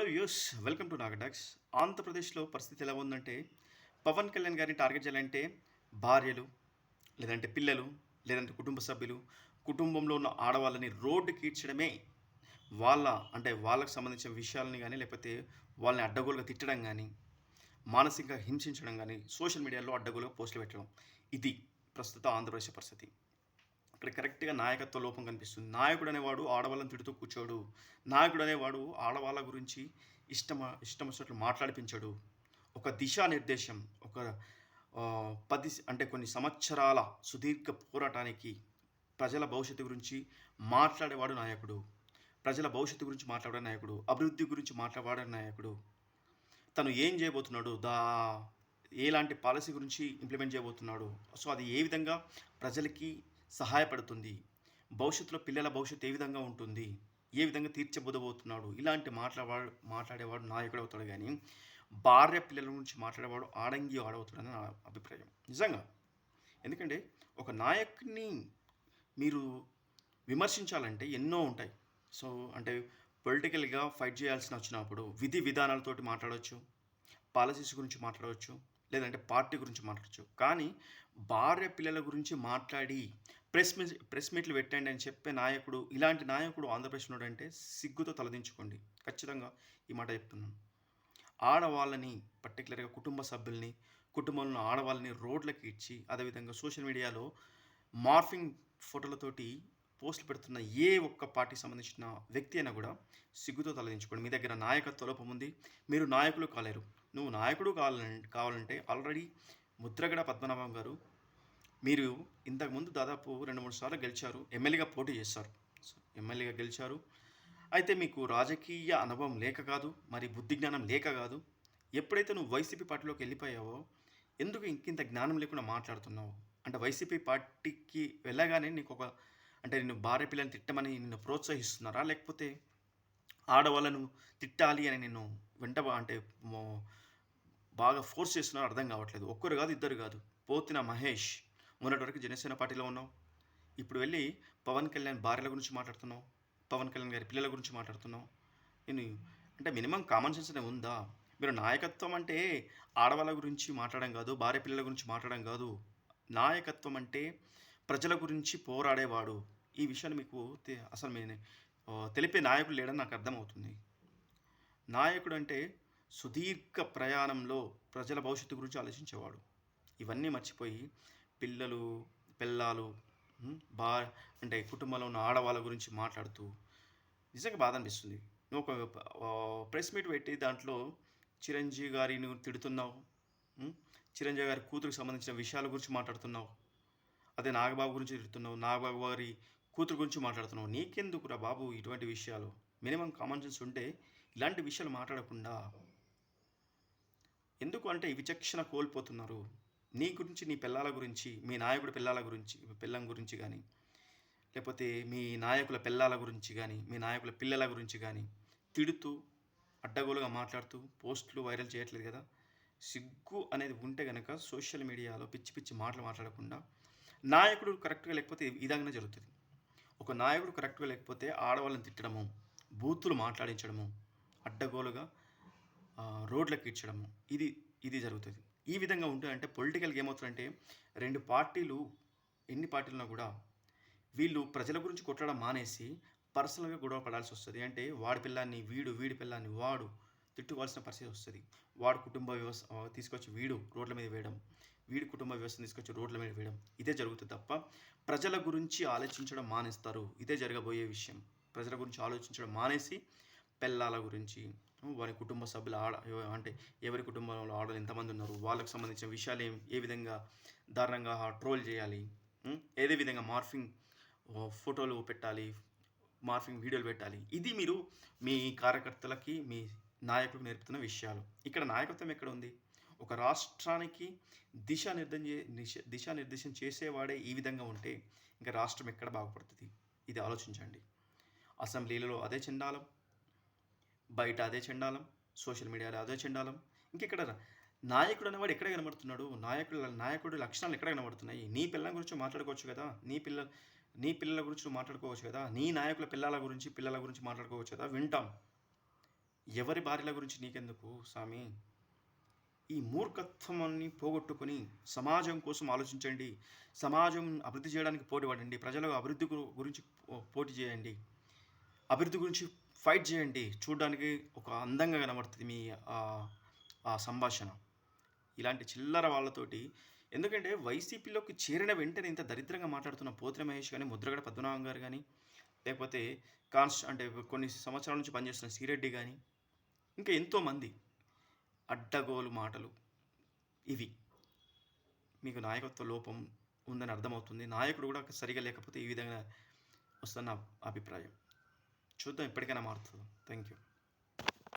Hello యూస్ welcome to Nagatalks ఆంధ్రప్రదేశ్లో పరిస్థితి ఎలా ఉందంటే పవన్ కళ్యాణ్ గారిని టార్గెట్ చేయాలంటే భార్యలు లేదంటే పిల్లలు లేదంటే కుటుంబ సభ్యులు కుటుంబంలో ఉన్న ఆడవాళ్ళని రోడ్డుకి ఈడ్చడమే వాళ్ళ అంటే వాళ్ళకు సంబంధించిన విషయాలని కానీ లేకపోతే వాళ్ళని అడ్డగోలుగా తిట్టడం కానీ మానసికంగా హింసించడం కానీ సోషల్ మీడియాలో అడ్డగోలుగా పోస్టులు పెట్టడం. ఇది ప్రస్తుత ఆంధ్రప్రదేశ్ పరిస్థితి. ఇక్కడ కరెక్ట్గా నాయకత్వ లోపం కనిపిస్తుంది. నాయకుడు అనేవాడు ఆడవాళ్ళని తిడుతూ కూర్చోడు. నాయకుడు అనేవాడు ఆడవాళ్ళ గురించి ఇష్టమ ఇష్టం వచ్చినట్లు మాట్లాడిపించాడు. ఒక దిశానిర్దేశం ఒక పది అంటే కొన్ని సంవత్సరాల సుదీర్ఘ పోరాటానికి ప్రజల భవిష్యత్తు గురించి మాట్లాడేవాడు నాయకుడు. ప్రజల భవిష్యత్తు గురించి మాట్లాడే నాయకుడు. అభివృద్ధి గురించి మాట్లాడే నాయకుడు. తను ఏం చేయబోతున్నాడు? దా ఎలాంటి పాలసీ గురించి ఇంప్లిమెంట్ చేయబోతున్నాడు? సో అది ఏ విధంగా ప్రజలకి సహాయపడుతుంది. భవిష్యత్తులో పిల్లల భవిష్యత్తు ఏ విధంగా ఉంటుంది? ఏ విధంగా తీర్చబోదబోతున్నాడు ఇలాంటి మాట్లాడవాడు మాట్లాడేవాడు నాయకుడు అవుతాడు కానీ భార్య పిల్లల గురించి మాట్లాడేవాడు ఆడంగి ఆడవుతాడని నా అభిప్రాయం. నిజంగా. ఎందుకంటే ఒక నాయకుని మీరు విమర్శించాలంటే ఎన్నో ఉంటాయి. సో అంటే పొలిటికల్గా ఫైట్ చేయాల్సిన వచ్చినప్పుడు విధి విధానాలతోటి మాట్లాడవచ్చు పాలసీస్ గురించి మాట్లాడవచ్చు లేదంటే పార్టీ గురించి మాట్లాడవచ్చు. కానీ భార్య పిల్లల గురించి మాట్లాడి ప్రెస్ మీట్ ప్రెస్ మీట్లు పెట్టండి అని చెప్పే నాయకుడు ఇలాంటి నాయకుడు ఆంధ్రప్రదేశ్లో అంటే సిగ్గుతో తలదించుకోండి. ఖచ్చితంగా ఈ మాట చెప్తున్నాను. ఆడవాళ్ళని పర్టికులర్గా కుటుంబ సభ్యుల్ని కుటుంబంలో ఆడవాళ్ళని రోడ్లకి ఇచ్చి అదేవిధంగా సోషల్ మీడియాలో మార్ఫింగ్ ఫోటోలతోటి పోస్టులు పెడుతున్న ఏ ఒక్క పార్టీకి సంబంధించిన వ్యక్తి అయినా కూడా సిగ్గుతో తలదించుకోండి. మీ దగ్గర నాయకత్వ లోపం ఉంది మీరు నాయకులు కాలేరు. నువ్వు నాయకుడు కావాలంటే కావాలంటే ఆల్రెడీ ముద్రగడ పద్మనాభం గారు మీరు ఇంతకుముందు దాదాపు రెండు మూడు సార్లు గెలిచారు ఎమ్మెల్యేగా పోటీ చేశారు. ఎమ్మెల్యేగా గెలిచారు. అయితే మీకు రాజకీయ అనుభవం లేక కాదు మరి బుద్ధి జ్ఞానం లేక కాదు ఎప్పుడైతే నువ్వు వైసీపీ పార్టీలోకి వెళ్ళిపోయావో ఎందుకు ఇంకింత జ్ఞానం లేకుండా మాట్లాడుతున్నావు? అంటే వైసీపీ పార్టీకి వెళ్ళగానే నీకు ఒక అంటే నిన్ను భార్య పిల్లల్ని తిట్టమని నిన్ను ప్రోత్సహిస్తున్నారా? లేకపోతే ఆడవాళ్ళను తిట్టాలి అని నిన్ను వెంట అంటే బాగా ఫోర్స్ చేస్తున్నారో అర్థం కావట్లేదు. ఒక్కరు కాదు ఇద్దరు కాదు. పోతిన మహేష్. మొన్నటి వరకు జనసేన పార్టీలో ఉన్నాం ఇప్పుడు వెళ్ళి పవన్ కళ్యాణ్ భార్యల గురించి మాట్లాడుతున్నాం పవన్ కళ్యాణ్ గారి పిల్లల గురించి మాట్లాడుతున్నాం నేను అంటే మినిమం కామన్ సెన్స్ అనేది ఉందా? మీరు నాయకత్వం అంటే ఆడవాళ్ళ గురించి మాట్లాడడం కాదు భార్య పిల్లల గురించి మాట్లాడడం కాదు. నాయకత్వం అంటే ప్రజల గురించి పోరాడేవాడు. ఈ విషయాన్ని మీకు అసలు మీ తెలిపే నాయకుడు లేడని నాకు అర్థమవుతుంది. నాయకుడు అంటే సుదీర్ఘ ప్రయాణంలో ప్రజల భవిష్యత్తు గురించి ఆలోచించేవాడు. ఇవన్నీ మర్చిపోయి పిల్లలు పిల్లలు బా అంటే కుటుంబంలో ఉన్న ఆడవాళ్ళ గురించి మాట్లాడుతూ నిజంగా బాధ అనిపిస్తుంది. నువ్వు ఒక ప్రెస్ మీట్ పెట్టి దాంట్లో చిరంజీవి గారిని తిడుతున్నావు చిరంజీవి గారి కూతురుకు సంబంధించిన విషయాల గురించి మాట్లాడుతున్నావు అదే నాగబాబు గురించి తిడుతున్నావు నాగబాబు గారి కూతురు గురించి మాట్లాడుతున్నావు. నీకెందుకురా బాబు ఇటువంటి విషయాలు? మినిమం కామన్ సెన్స్ ఉంటే ఇలాంటి విషయాలు మాట్లాడకుండా ఎందుకు అంటే విచక్షణ కోల్పోతున్నారు? నీ గురించి నీ పిల్లల గురించి మీ నాయకుడి పిల్లల గురించి పిల్లం గురించి కానీ లేకపోతే మీ నాయకుల పిల్లల గురించి కానీ మీ నాయకుల పిల్లల గురించి కానీ తిడుతూ అడ్డగోలుగా మాట్లాడుతూ పోస్టులు వైరల్ చేయట్లేదు కదా? సిగ్గు అనేది ఉంటే కనుక సోషల్ మీడియాలో పిచ్చి పిచ్చి మాటలు మాట్లాడకుండా నాయకుడు కరెక్ట్గా లేకపోతే ఇదంగానే విధంగానే జరుగుతుంది. ఒక నాయకుడు కరెక్ట్గా లేకపోతే ఆడవాళ్ళని తిట్టడము బూతులు మాట్లాడించడము అడ్డగోలుగా రోడ్లకు ఇచ్చడము ఇది ఇది జరుగుతుంది. ఈ విధంగా ఉంటుందంటే పొలిటికల్గా ఏమవుతుందంటే రెండు పార్టీలు ఎన్ని పార్టీలున్నా కూడా వీళ్ళు ప్రజల గురించి కొట్టడం మానేసి పర్సనల్గా గొడవ పడాల్సి వస్తుంది. అంటే వాడి పిల్లాన్ని వీడు వీడి పిల్లాన్ని వాడు తిట్టుకోవాల్సిన పరిస్థితి వస్తుంది. వాడు కుటుంబ వ్యవస్థ తీసుకొచ్చి వీడు రోడ్ల మీద వేయడం వీడి కుటుంబ వ్యవస్థను తీసుకొచ్చి రోడ్ల మీద వేయడం ఇదే జరుగుతుంది తప్ప ప్రజల గురించి ఆలోచించడం మానేస్తారు. ఇదే జరగబోయే విషయం. ప్రజల గురించి ఆలోచించడం మానేసి పిల్లల గురించి వారి కుటుంబ సభ్యుల ఆడ అంటే ఎవరి కుటుంబంలో ఆడలు ఎంతమంది ఉన్నారు వాళ్ళకి సంబంధించిన విషయాలు ఏం ఏ విధంగా దారుణంగా ట్రోల్ చేయాలి ఏదే విధంగా మార్ఫింగ్ ఫోటోలు పెట్టాలి మార్ఫింగ్ వీడియోలు పెట్టాలి ఇది మీరు మీ కార్యకర్తలకి మీ నాయకులకు నేర్పుతున్న విషయాలు. ఇక్కడ నాయకత్వం ఎక్కడ ఉంది? ఒక రాష్ట్రానికి దిశానిర్దేశం చే- దిశ- దిశానిర్దేశం చేసేవాడే ఈ విధంగా ఉంటే ఇంకా రాష్ట్రం ఎక్కడ బాగుపడుతుంది? ఇది ఆలోచించండి. అసెంబ్లీలలో అదే చెండాలం. బయట అదే చెండాలం సోషల్ మీడియాలో అదే చెండాలం. ఇంకెక్కడ నాయకుడు అనేవాడు ఎక్కడ కనబడుతున్నాడు? నాయకుడు నాయకుడు లక్షణాలు ఎక్కడ కనబడుతున్నాయి? నీ పిల్లల గురించి మాట్లాడుకోవచ్చు కదా? నీ పిల్ల నీ పిల్లల గురించి మాట్లాడుకోవచ్చు కదా? నీ నాయకుల పిల్లల గురించి పిల్లల గురించి మాట్లాడుకోవచ్చు కదా? వింటాం. ఎవరి భార్యల గురించి నీకెందుకు స్వామి ఈ మూర్ఖత్వాన్ని పోగొట్టుకొని సమాజం కోసం ఆలోచించండి. సమాజం అభివృద్ధి చేయడానికి పోటీ పడండి. ప్రజల అభివృద్ధి గురించి పో- పోటీ చేయండి. అభివృద్ధి గురించి ఫైట్ చేయండి. చూడడానికి ఒక అందంగా కనబడుతుంది మీ ఆ- సంభాషణ. ఇలాంటి చిల్లర వాళ్ళతోటి ఎందుకంటే వైసీపీలోకి చేరిన వెంటనే ఇంత దరిద్రంగా మాట్లాడుతున్న పోతిన మహేష్ కానీ ముద్రగడ పద్మనాభం గారు కానీ లేకపోతే కాన్స్ అంటే కొన్ని సంవత్సరాల నుంచి పనిచేస్తున్న సిరెడ్డి కానీ ఇంకా ఎంతోమంది అడ్డగోలు మాటలు ఇవి. మీకు నాయకత్వ లోపం ఉందని అర్థమవుతుంది. నాయకుడు కూడా సరిగా లేకపోతే ఈ విధంగా వస్తున్న అభిప్రాయం. చూద్దాం ఎప్పటికైనా మారుతుంది. Thank you